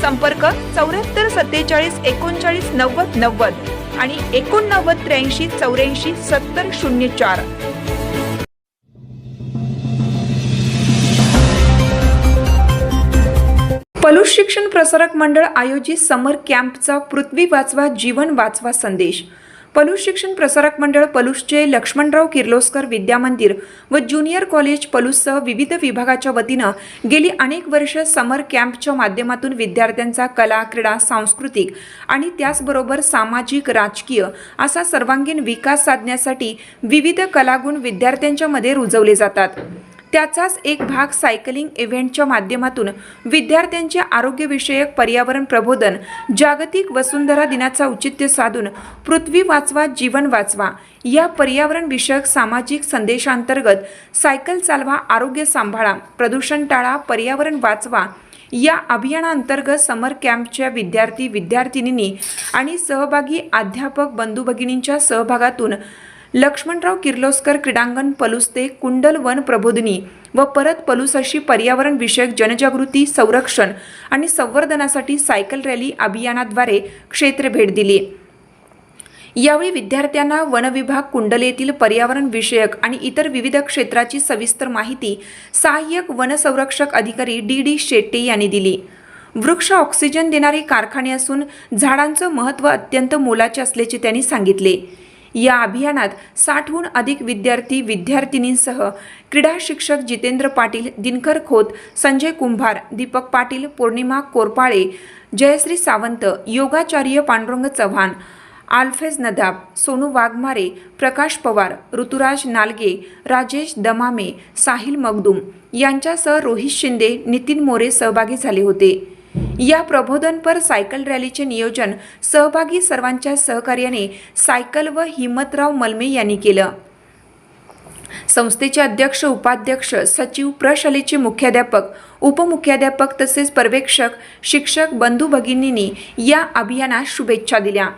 संपर्क चौऱ्याहत्तर सत्तेचाळीस एकोणचाळीस नव्वद नव्वद आणि एकोणनव्वद त्र्याऐंशी चौऱ्याऐंशी सत्तर शून्य चार. पलूस शिक्षण प्रसारक मंडळ आयोजित समर कॅम्पचा पृथ्वी वाचवा जीवन वाचवा संदेश. पलूस शिक्षण प्रसारक मंडळ पलूसचे लक्ष्मणराव किर्लोस्कर विद्यामंदिर व ज्युनियर कॉलेज पलूससह विविध विभागाच्या वतीनं गेली अनेक वर्ष समर कॅम्पच्या माध्यमातून विद्यार्थ्यांचा कला क्रीडा सांस्कृतिक आणि त्याचबरोबर सामाजिक राजकीय असा सर्वांगीण विकास साधण्यासाठी विविध कलागुण विद्यार्थ्यांच्यामध्ये रुजवले जातात. त्याचाच एक भाग सायकलिंग इव्हेंटच्या माध्यमातून विद्यार्थ्यांचे आरोग्यविषयक पर्यावरण प्रबोधन जागतिक वसुंधरा दिनाचा औचित्य साधून पृथ्वी वाचवा जीवन वाचवा या पर्यावरण विषयक सामाजिक संदेशांतर्गत सायकल चालवा आरोग्य सांभाळा प्रदूषण टाळा पर्यावरण वाचवा या अभियानांतर्गत समर कॅम्पच्या विद्यार्थी विद्यार्थिनींनी आणि सहभागी अध्यापक बंधू भगिनींच्या सहभागातून लक्ष्मणराव किर्लोस्कर क्रीडांगण पलूस ते कुंडल वन प्रबोधिनी व परत पलूस अशी पर्यावरण विषयक जनजागृती संरक्षण आणि संवर्धनासाठी सायकल रॅली अभियानाद्वारे क्षेत्र भेट दिली. यावेळी विद्यार्थ्यांना वनविभाग कुंडल येथील पर्यावरण विषयक आणि इतर विविध क्षेत्राची सविस्तर माहिती सहाय्यक वनसंरक्षक अधिकारी डी डी शेट्टे यांनी दिली. वृक्ष ऑक्सिजन देणारे कारखाने असून झाडांचं महत्त्व अत्यंत मोलाचे असल्याचे त्यांनी सांगितले. या अभियानात साठहून अधिक विद्यार्थी विद्यार्थिनींसह क्रीडा शिक्षक जितेंद्र पाटील दिनकर खोत संजय कुंभार दीपक पाटील पौर्णिमा कोरपाळे जयश्री सावंत योगाचार्य पांडुरंग चव्हाण आल्फेज नदाब सोनू वाघमारे प्रकाश पवार ऋतुराज नालगे राजेश दमामे साहिल मगदूम यांच्यासह रोहित शिंदे नितीन मोरे सहभागी झाले होते. या प्रबोधनपर सायकल रॅलीचे नियोजन सहभागी सर्वांच्या सहकार्याने सायकल व हिम्मतराव मलमे यांनी केलं. संस्थेचे अध्यक्ष उपाध्यक्ष सचिव प्रशालेचे मुख्याध्यापक उपमुख्याध्यापक तसेच पर्यवेक्षक शिक्षक बंधू भगिनींनी या अभियानास शुभेच्छा दिल्या.